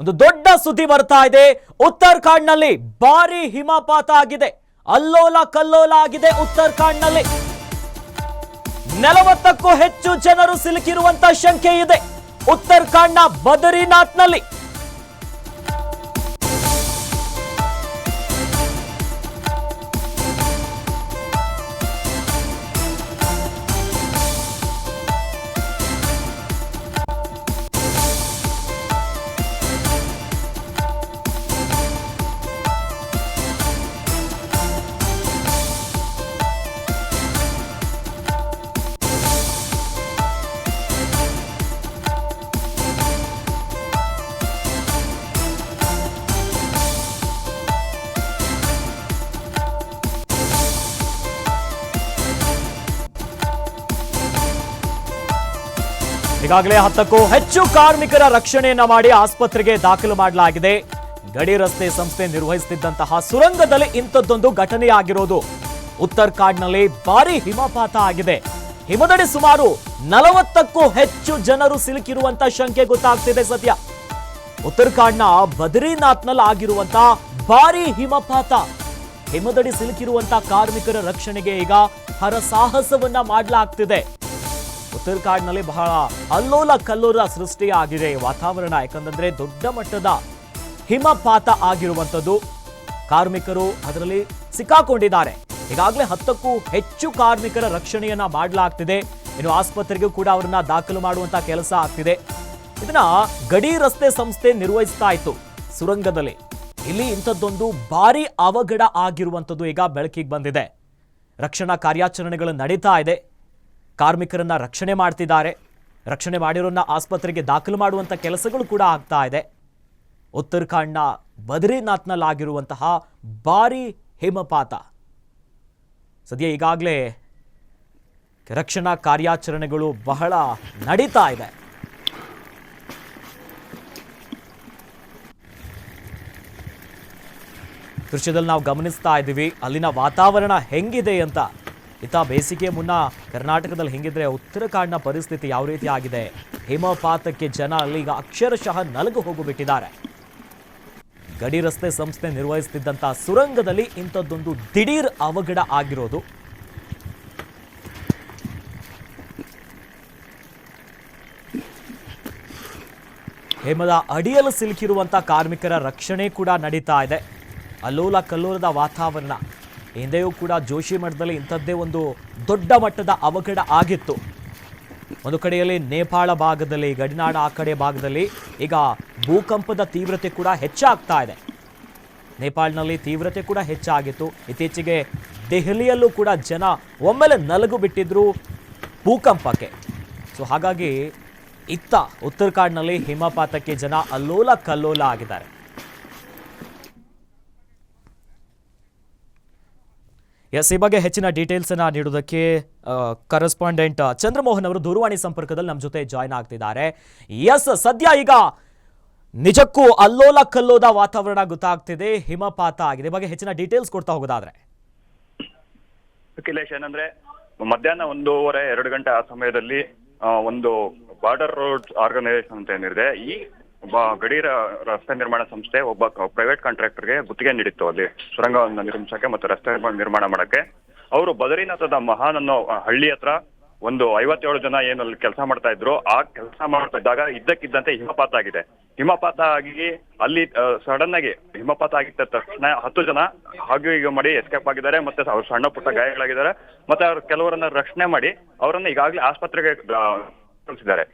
ಒಂದು ದೊಡ್ಡ ಸುದ್ದಿ ಬರ್ತಾ ಇದೆ. ಉತ್ತರಾಖಂಡ್ನಲ್ಲಿ ಭಾರಿ ಹಿಮಪಾತ ಆಗಿದೆ. ಅಲ್ಲೋಲ ಕಲ್ಲೋಲ ಆಗಿದೆ ಉತ್ತರಾಖಂಡ್ನಲ್ಲಿ. ನಲವತ್ತಕ್ಕೂ ಹೆಚ್ಚು ಜನರು ಸಿಲುಕಿರುವಂತ ಶಂಕೆ ಇದೆ. ಉತ್ತರಾಖಂಡ್ನ ಬದರಿನಾಥ್ನಲ್ಲಿ ಈಗಾಗಲೇ ಹತ್ತಕ್ಕೂ ಹೆಚ್ಚು ಕಾರ್ಮಿಕರ ರಕ್ಷಣೆಯನ್ನ ಮಾಡಿ ಆಸ್ಪತ್ರೆಗೆ ದಾಖಲು ಮಾಡಲಾಗಿದೆ. ಗಡಿ ರಸ್ತೆ ಸಂಸ್ಥೆ ನಿರ್ವಹಿಸುತ್ತಿದ್ದಂತಹ ಸುರಂಗದಲ್ಲಿ ಇಂಥದ್ದೊಂದು ಘಟನೆಯಾಗಿರೋದು. ಉತ್ತರಾಖಂಡ್ನಲ್ಲಿ ಭಾರಿ ಹಿಮಪಾತ ಆಗಿದೆ. ಹಿಮದಡಿ ಸುಮಾರು ನಲವತ್ತಕ್ಕೂ ಹೆಚ್ಚು ಜನರು ಸಿಲುಕಿರುವಂತ ಶಂಕೆ ಗೊತ್ತಾಗ್ತಿದೆ ಸದ್ಯ. ಉತ್ತರಾಖಂಡ್ನ ಬದ್ರಿನಾಥ್ನಲ್ಲಿ ಆಗಿರುವಂತ ಭಾರಿ ಹಿಮಪಾತ. ಹಿಮದಡಿ ಸಿಲುಕಿರುವಂತ ಕಾರ್ಮಿಕರ ರಕ್ಷಣೆಗೆ ಈಗ ಹರಸಾಹಸವನ್ನ ಮಾಡಲಾಗ್ತಿದೆ. ಉತ್ತರಾಖಂಡ್ನಲ್ಲಿ ಬಹಳ ಅಲ್ಲೋಲ ಕಲ್ಲೋಲ ಸೃಷ್ಟಿಯಾಗಿದೆ. ವಾತಾವರಣ ಯಾಕಂದ್ರೆ ದೊಡ್ಡ ಮಟ್ಟದ ಹಿಮಪಾತ ಆಗಿರುವಂಥದ್ದು. ಕಾರ್ಮಿಕರು ಅದರಲ್ಲಿ ಸಿಕ್ಕಾಕೊಂಡಿದ್ದಾರೆ. ಈಗಾಗಲೇ ಹತ್ತಕ್ಕೂ ಹೆಚ್ಚು ಕಾರ್ಮಿಕರ ರಕ್ಷಣೆಯನ್ನ ಮಾಡಲಾಗ್ತಿದೆ. ಇನ್ನು ಆಸ್ಪತ್ರೆಗೂ ಕೂಡ ಅವರನ್ನ ದಾಖಲು ಮಾಡುವಂತಹ ಕೆಲಸ ಆಗ್ತಿದೆ. ಇದನ್ನ ಗಡಿ ರಸ್ತೆ ಸಂಸ್ಥೆ ನಿರ್ವಹಿಸ್ತಾ ಇತ್ತು ಸುರಂಗದಲ್ಲಿ. ಇಲ್ಲಿ ಇಂಥದ್ದೊಂದು ಭಾರಿ ಅವಘಡ ಆಗಿರುವಂಥದ್ದು ಈಗ ಬೆಳಕಿಗೆ ಬಂದಿದೆ. ರಕ್ಷಣಾ ಕಾರ್ಯಾಚರಣೆಗಳು ನಡೀತಾ ಇದೆ. ಕಾರ್ಮಿಕರನ್ನ ರಕ್ಷಣೆ ಮಾಡ್ತಿದ್ದಾರೆ. ರಕ್ಷಣೆ ಮಾಡಿರೋನ್ನ ಆಸ್ಪತ್ರೆಗೆ ದಾಖಲು ಮಾಡುವಂಥ ಕೆಲಸಗಳು ಕೂಡ ಆಗ್ತಾ ಇದೆ. ಉತ್ತರಾಖಂಡ್ನ ಬದ್ರಿನಾಥ್ನಲ್ಲಾಗಿರುವಂತಹ ಭಾರಿ ಹಿಮಪಾತ. ಸದ್ಯ ಈಗಾಗಲೇ ರಕ್ಷಣಾ ಕಾರ್ಯಾಚರಣೆಗಳು ಬಹಳ ನಡೀತಾ ಇದೆ. ದೃಶ್ಯದಲ್ಲಿ ನಾವು ಗಮನಿಸ್ತಾ ಇದ್ದೀವಿ, ಅಲ್ಲಿನ ವಾತಾವರಣ ಹೆಂಗಿದೆ ಅಂತ. ಇತ್ತ ಬೇಸಿಗೆ ಮುನ್ನ ಕರ್ನಾಟಕದಲ್ಲಿ ಹೆಂಗಿದ್ರೆ ಉತ್ತರಾಖಂಡ್ನ ಪರಿಸ್ಥಿತಿ ಯಾವ ರೀತಿ ಆಗಿದೆ? ಹಿಮಪಾತಕ್ಕೆ ಜನ ಅಲ್ಲಿ ಈಗ ಅಕ್ಷರಶಃ ನಲಗು ಹೋಗಿಬಿಟ್ಟಿದ್ದಾರೆ. ಗಡಿ ರಸ್ತೆ ಸಂಸ್ಥೆ ನಿರ್ವಹಿಸುತ್ತಿದ್ದಂಥ ಸುರಂಗದಲ್ಲಿ ಇಂಥದ್ದೊಂದು ದಿಢೀರ್ ಅವಘಡ ಆಗಿರೋದು. ಹೇಮದ ಅಡಿಯಲು ಸಿಲುಕಿರುವಂಥ ಕಾರ್ಮಿಕರ ರಕ್ಷಣೆ ಕೂಡ ನಡೀತಾ ಇದೆ. ಅಲ್ಲೋಲ ಕಲ್ಲೋಲದ ವಾತಾವರಣ. ಹಿಂದೆಯೂ ಕೂಡ ಜೋಶಿ ಮಠದಲ್ಲಿ ಇಂಥದ್ದೇ ಒಂದು ದೊಡ್ಡ ಮಟ್ಟದ ಅವಘಡ ಆಗಿತ್ತು. ಒಂದು ಕಡೆಯಲ್ಲಿ ನೇಪಾಳ ಭಾಗದಲ್ಲಿ, ಗಡಿನಾಡ ಆ ಕಡೆ ಭಾಗದಲ್ಲಿ ಈಗ ಭೂಕಂಪದ ತೀವ್ರತೆ ಕೂಡ ಹೆಚ್ಚಾಗ್ತಾ ಇದೆ. ನೇಪಾಳನಲ್ಲಿ ತೀವ್ರತೆ ಕೂಡ ಹೆಚ್ಚಾಗಿತ್ತು. ಇತ್ತೀಚೆಗೆ ದೆಹಲಿಯಲ್ಲೂ ಕೂಡ ಜನ ಒಮ್ಮೆಲೆ ನಲಗು ಬಿಟ್ಟಿದ್ರು ಭೂಕಂಪಕ್ಕೆ. ಸೊ ಹಾಗಾಗಿ ಇತ್ತ ಉತ್ತರಾಖಂಡ್ನಲ್ಲಿ ಹಿಮಪಾತಕ್ಕೆ ಜನ ಅಲ್ಲೋಲ ಕಲ್ಲೋಲ ಆಗಿದ್ದಾರೆ. ಎಸ್ ಈ ಬಗ್ಗೆ ಹೆಚ್ಚಿನ ಡೀಟೇಲ್ಸ್ ಅನ್ನ ನೀಡೋದಕ್ಕೆ ಕರೆಸ್ಪಾಂಡೆಂಟ್ ಚಂದ್ರಮೋಹನ್ ಅವರು ದೂರವಾಣಿ ಸಂಪರ್ಕದಲ್ಲಿ ನಮ್ಮ ಜೊತೆ ಜಾಯ್ನ್ ಆಗ್ತಿದ್ದಾರೆ. ಎಸ್ ಸದ್ಯ ಈಗ ನಿಜಕ್ಕೂ ಅಲ್ಲೋಲ ಕಲ್ಲೋದ ವಾತಾವರಣ ಗೊತ್ತಾಗ್ತಿದೆ, ಹಿಮಪಾತ ಆಗಿದೆ. ಬಗ್ಗೆ ಹೆಚ್ಚಿನ ಡೀಟೇಲ್ಸ್ ಕೊಡ್ತಾ ಹೋಗೋದಾದ್ರೆ. ಏನಂದ್ರೆ ಮಧ್ಯಾಹ್ನ ಒಂದೂವರೆ, ಎರಡು ಗಂಟೆ ಆ ಸಮಯದಲ್ಲಿ ಒಂದು ಬಾರ್ಡರ್ ರೋಡ್ ಆರ್ಗನೈಸೇಷನ್ ಅಂತ ಏನಿದೆ, ಈ ಒಬ್ಬ ಗಡಿ ರಸ್ತೆ ನಿರ್ಮಾಣ ಸಂಸ್ಥೆ, ಒಬ್ಬ ಪ್ರೈವೇಟ್ ಕಾಂಟ್ರಾಕ್ಟರ್ಗೆ ಗುತ್ತಿಗೆ ನೀಡಿತ್ತು ಅಲ್ಲಿ ಸುರಂಗವನ್ನು ನಿರ್ಮಿಸಕ್ಕೆ ಮತ್ತು ರಸ್ತೆ ನಿರ್ಮಾಣ ಮಾಡಕ್ಕೆ. ಅವರು ಬದರಿನಾಥದ ಮಹಾನ್ ಅನ್ನೋ ಹಳ್ಳಿ ಹತ್ರ ಒಂದು ಐವತ್ತೇಳು ಜನ ಏನು ಅಲ್ಲಿ ಕೆಲಸ ಮಾಡ್ತಾ ಇದ್ರು, ಆ ಕೆಲಸ ಮಾಡ್ತಾ ಇದ್ದಾಗ ಇದ್ದಕ್ಕಿದ್ದಂತೆ ಹಿಮಪಾತ ಆಗಿದೆ. ಹಿಮಪಾತ ಆಗಿ ಅಲ್ಲಿ ಸಡನ್ ಆಗಿ ಹಿಮಪಾತ ಆಗಿದ್ದ ತಕ್ಷಣ ಹತ್ತು ಜನ ಹಾಗೆ ಈಗ ಮಾಡಿ ಎಸ್ಕೇಪ್ ಆಗಿದ್ದಾರೆ, ಮತ್ತೆ ಅವ್ರ ಸಣ್ಣ ಪುಟ್ಟ ಗಾಯಗಳಾಗಿದ್ದಾರೆ, ಮತ್ತೆ ಅವ್ರು ಕೆಲವರನ್ನ ರಕ್ಷಣೆ ಮಾಡಿ ಅವರನ್ನ ಈಗಾಗಲೇ ಆಸ್ಪತ್ರೆಗೆ ಕಳಿಸಿದ್ದಾರೆ.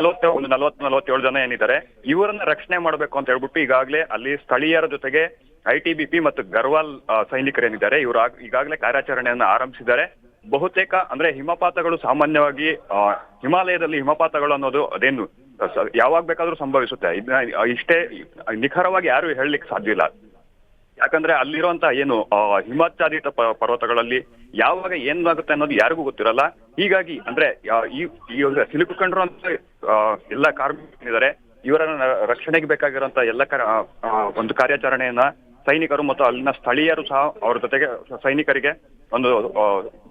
ನಲವತ್ತ ಒಂದು ನಲವತ್ ನಲವತ್ತೇಳು ಜನ ಏನಿದ್ದಾರೆ, ಇವರನ್ನ ರಕ್ಷಣೆ ಮಾಡಬೇಕು ಅಂತ ಹೇಳ್ಬಿಟ್ಟು ಈಗಾಗಲೇ ಅಲ್ಲಿ ಸ್ಥಳೀಯರ ಜೊತೆಗೆ ಐ ಟಿ ಮತ್ತು ಗರ್ವಾಲ್ ಸೈನಿಕರು ಏನಿದ್ದಾರೆ, ಇವರು ಈಗಾಗಲೇ ಕಾರ್ಯಾಚರಣೆಯನ್ನು ಆರಂಭಿಸಿದ್ದಾರೆ. ಬಹುತೇಕ ಅಂದ್ರೆ ಹಿಮಪಾತಗಳು ಸಾಮಾನ್ಯವಾಗಿ ಹಿಮಾಲಯದಲ್ಲಿ ಹಿಮಪಾತಗಳು ಅನ್ನೋದು ಅದೇನು ಯಾವಾಗ ಬೇಕಾದ್ರೂ ಸಂಭವಿಸುತ್ತೆ. ಇಷ್ಟೇ ನಿಖರವಾಗಿ ಯಾರು ಹೇಳಲಿಕ್ಕೆ ಸಾಧ್ಯ ಇಲ್ಲ. ಯಾಕಂದ್ರೆ ಅಲ್ಲಿರುವಂತ ಏನು ಹಿಮಾಚ್ಛಾದಿತ ಪರ್ವತಗಳಲ್ಲಿ ಯಾವಾಗ ಏನಾಗುತ್ತೆ ಅನ್ನೋದು ಯಾರಿಗೂ ಗೊತ್ತಿರಲ್ಲ. ಹೀಗಾಗಿ ಅಂದ್ರೆ ಈ ಆ, ಎಲ್ಲ ಕಾರ್ಮಿಕರಿದ್ದಾರೆ ಇವರ ರಕ್ಷಣೆಗೆ ಬೇಕಾಗಿರುವಂತ ಎಲ್ಲ ಒಂದು ಕಾರ್ಯಾಚರಣೆಯನ್ನ ಸೈನಿಕರು ಮತ್ತು ಅಲ್ಲಿನ ಸ್ಥಳೀಯರು ಸಹ ಅವ್ರ ಜೊತೆಗೆ ಸೈನಿಕರಿಗೆ ಒಂದು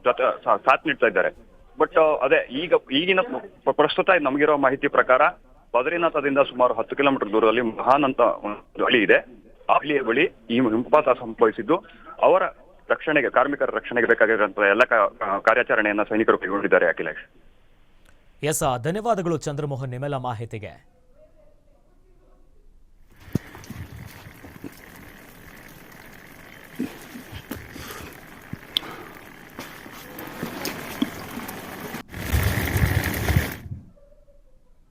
ಜೊತೆ ಸಾಥ್ ನೀಡ್ತಾ ಇದ್ದಾರೆ. ಬಟ್ ಅದೇ ಈಗ ಈಗಿನ ಪ್ರಸ್ತುತ ನಮಗಿರೋ ಮಾಹಿತಿ ಪ್ರಕಾರ ಬದ್ರಿನಾಥದಿಂದ ಸುಮಾರು ಹತ್ತು ಕಿಲೋಮೀಟರ್ ದೂರದಲ್ಲಿ ಮಹಾನ್ ಅಂತ ಒಂದು ಹಳ್ಳಿ ಇದೆ. ಹಳ್ಳಿಯ ಬಳಿ ಈ ಹಿಂಪಾತ ಸಂಭವಿಸಿದ್ದು, ಅವರ ರಕ್ಷಣೆಗೆ, ಕಾರ್ಮಿಕರ ರಕ್ಷಣೆಗೆ ಬೇಕಾಗಿರುವಂತಹ ಎಲ್ಲ ಕಾರ್ಯಾಚರಣೆಯನ್ನ ಸೈನಿಕರು ಕೈಗೊಂಡಿದ್ದಾರೆ, ಅಖಿಲೇಶ್. ಎಸ್ ಧನ್ಯವಾದಗಳು ಚಂದ್ರಮೋಹನ್ ನಿಮ್ಮೆಲ್ಲ ಮಾಹಿತಿಗೆ.